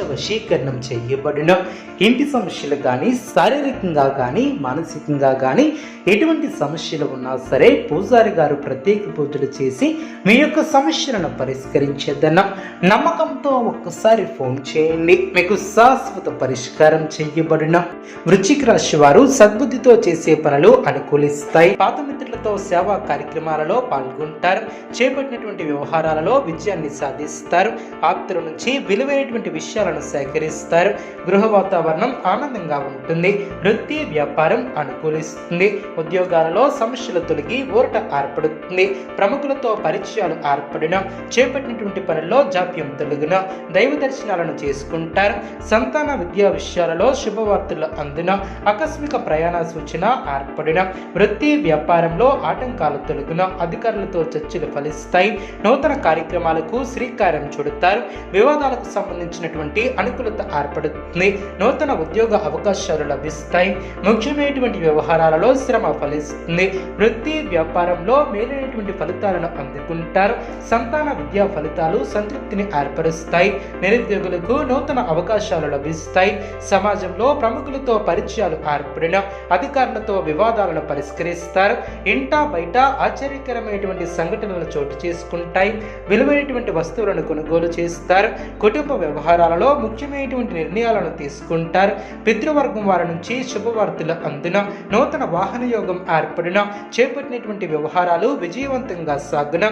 వశీకరణం చేయబడిన. ఇంటి సమస్యలు కానీ శారీరకంగా కానీ మానసికంగా కానీ ఎటువంటి సమస్యలు ఉన్నా సరే పూజారి గారు ప్రత్యేక పూజలు చేసి మీ యొక్క సమస్యలను పరిష్కరించేదన్న నమ్మకంతో ఒక్కసారి ఫోన్ చేయండి. మీకు శాశ్వత పరిష్కారం చేయబడిన. వృశ్చిక రాశి వారు సద్బుద్ధితో చేసే పనులు అనుకూలిస్తాయి. పాత మిత్రులతో సేవా కార్యక్రమాలలో పాల్గొంటారు. చేపట్టినటువంటి వ్యవహారాలలో విజయాన్ని సాధిస్తారు. ఆప్తుల నుంచి విలువైనటువంటి విషయాలను సేకరిస్తారు. గృహ వాతావరణం ఆనందంగా ఉంటుంది. వృత్తి వ్యాపారం అనుకూలిస్తుంది. ఉద్యోగాలలో సమస్యలు తొలగి ఊరట ఏర్పడుతుంది. ప్రముఖులతో పరిచయాలు ఏర్పడిన చేపట్టినటువంటి పనుల్లో జాప్యం తొలగిన దైవ దర్శనాలను చేసుకుంటారు. సంతాన విద్యా విషయాలలో శుభవార్తలు అందిన ఆకస్మిక ప్రయాణ సూచన ఏర్పడిన వృత్తి వ్యాపారంలో ఆటంకాలు తొలగిన అధికారులతో చర్చలు ఫలిస్తాయి. నూతన కార్యక్రమాలకు శ్రీకారం చుడతారు. వివాదాలకు సంబంధించినటువంటి అనుకూలత ఏర్పడుతుంది. నూతన ఉద్యోగ అవకాశాలు లభిస్తాయి. ముఖ్యమైనటువంటి వ్యవహారాలలో శ్రమ ఫలిస్తుంది. వృత్తి వ్యాపారంలో మేలైనటువంటి ఫలితాలను అందుకుంటారు. సంతాన విద్యా ఫలితాలు సంతృప్తిని ఏర్పరుస్తాయి. నిరుద్యోగులకు నూతన అవకాశాలు లభిస్తాయి. సమాజంలో ప్రముఖులతో పరిచయాలు ఏర్పడిన అధికారులతో వివాదాలను పరిష్కరిస్తారు. ఇంటా బయట ఆశ్చర్యకరమైనటువంటి సంఘటనలు చోటు చేసుకుంటాయి. విలువైనటువంటి వస్తువులను కొనుగోలు చేస్తారు. కుటుంబ విషయాలలో ముఖ్యమైనటువంటి నిర్ణయాలను తీసుకుంటారు. పితృవర్గం వారి నుంచి శుభవార్తలు అందిన నూతన వాహన యోగం ఏర్పడిన చేపట్టినటువంటి వ్యవహారాలు విజయవంతంగా సాగున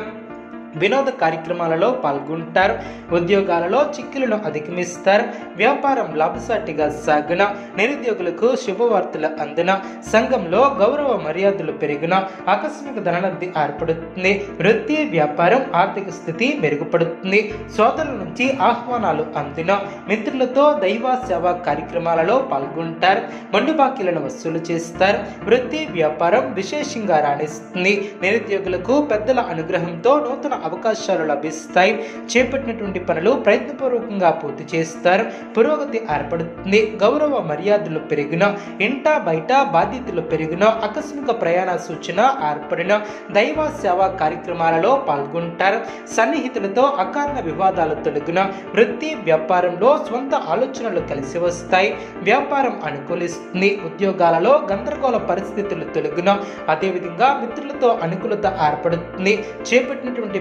వినోద కార్యక్రమాలలో పాల్గొంటారు. ఉద్యోగాలలో చిక్కులను అధిగమిస్తారు. వ్యాపారం లాభసాటిగా సాగున నిరుద్యోగులకు శుభవార్తల అందిన సంఘంలో గౌరవ మర్యాదలు పెరిగిన ఆకస్మిక ధనలబ్ధి ఏర్పడుతుంది. వృత్తి వ్యాపారం ఆర్థిక స్థితి మెరుగుపడుతుంది. సోదరుల నుంచి ఆహ్వానాలు అందిన మిత్రులతో దైవ సేవా కార్యక్రమాలలో పాల్గొంటారు. మండు బాకీలను వసూలు చేస్తారు. వృత్తి వ్యాపారం విశేషంగా రాణిస్తుంది. నిరుద్యోగులకు పెద్దల అనుగ్రహంతో నూతన అవకాశాలు లభిస్తాయి. చేపట్టినటువంటి పనులు ప్రయత్నపూర్వకంగా పూర్తి చేస్తారు. పురోగతి ఏర్పడుతుంది. గౌరవ మర్యాదలు పెరిగిన ఇంట బయట బాధ్యతలు పెరిగిన ఆకస్మిక ప్రయాణ సూచన ఏర్పడిన దైవ సేవా కార్యక్రమాలలో పాల్గొంటారు. సన్నిహితులతో అకారణ వివాదాలు తొలగిన వృత్తి వ్యాపారంలో సొంత ఆలోచనలు కలిసి వస్తాయి. వ్యాపారం అనుకూలిస్తుంది. ఉద్యోగాలలో గందరగోళ పరిస్థితులు తొలగిన అదేవిధంగా మిత్రులతో అనుకూలత ఏర్పడుతుంది. చేపట్టినటువంటి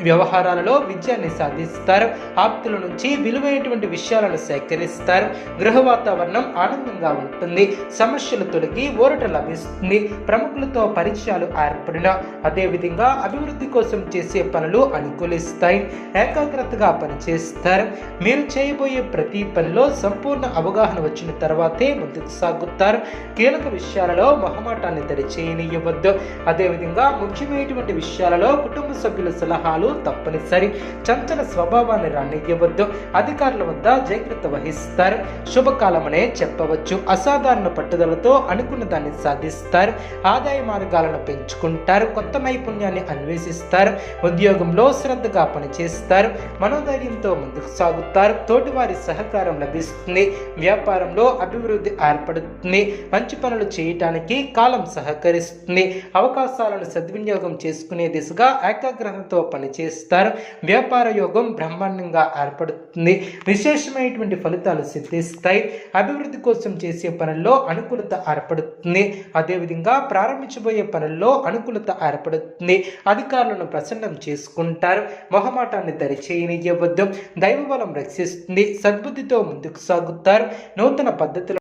వ్యవహారాలలో విజయాన్ని సాధిస్తారు. ఆప్తుల నుంచి విలువైనటువంటి విషయాలను సేకరిస్తారు. గృహ వాతావరణం ఆనందంగా ఉంటుంది. సమస్యలు తొలగి ఊరట లభిస్తుంది. ప్రముఖులతో పరిచయాలు ఏర్పడిన అదేవిధంగా అభివృద్ధి కోసం చేసే పనులు అనుకూలిస్తాయి. ఏకాగ్రతగా పనిచేస్తారు. మీరు చేయబోయే ప్రతి పనిలో సంపూర్ణ అవగాహన వచ్చిన తర్వాతే ముందుకు సాగుతారు. కీలక విషయాలలో మొహమాటాన్ని తెరిచేయనివ్వద్దు అదేవిధంగా ముఖ్యమైనటువంటి విషయాలలో కుటుంబ సభ్యుల సలహాలు తప్పనిసరి. చంచల స్వభావాన్ని రానివ్వవద్దు అధికారుల వద్ద జాగ్రత్త వహిస్తారు. శుభకాలమనే చెప్పవచ్చు. అసాధారణ పట్టుదలతో అనుకున్న దాన్ని సాధిస్తారు. ఆదాయ మార్గాలను పెంచుకుంటారు. కొత్త నైపుణ్యాన్ని అన్వేషిస్తారు. ఉద్యోగంలో శ్రద్ధగా పనిచేస్తారు. మనోధైర్యంతో ముందుకు సాగుతారు. తోటివారి సహకారం లభిస్తుంది. వ్యాపారంలో అభివృద్ధి ఏర్పడుతుంది. మంచి పనులు చేయటానికి కాలం సహకరిస్తుంది. అవకాశాలను సద్వినియోగం చేసుకునే దిశగా ఏకాగ్రతతో చేస్తారు. వ్యాపార యోగం బ్రహ్మాండంగా ఏర్పడుతుంది. విశేషమైనటువంటి ఫలితాలు సిద్ధిస్తాయి. అభివృద్ధి కోసం చేసే పనుల్లో అనుకూలత ఏర్పడుతుంది. అదేవిధంగా ప్రారంభించబోయే పనుల్లో అనుకూలత ఏర్పడుతుంది. అధికారులను ప్రసన్నం చేసుకుంటారు. మొహమాటాన్ని దరిచేయనివ్వద్దు దైవ బలం రక్షిస్తుంది. సద్బుద్ధితో ముందుకు సాగుతారు. నూతన పద్ధతులు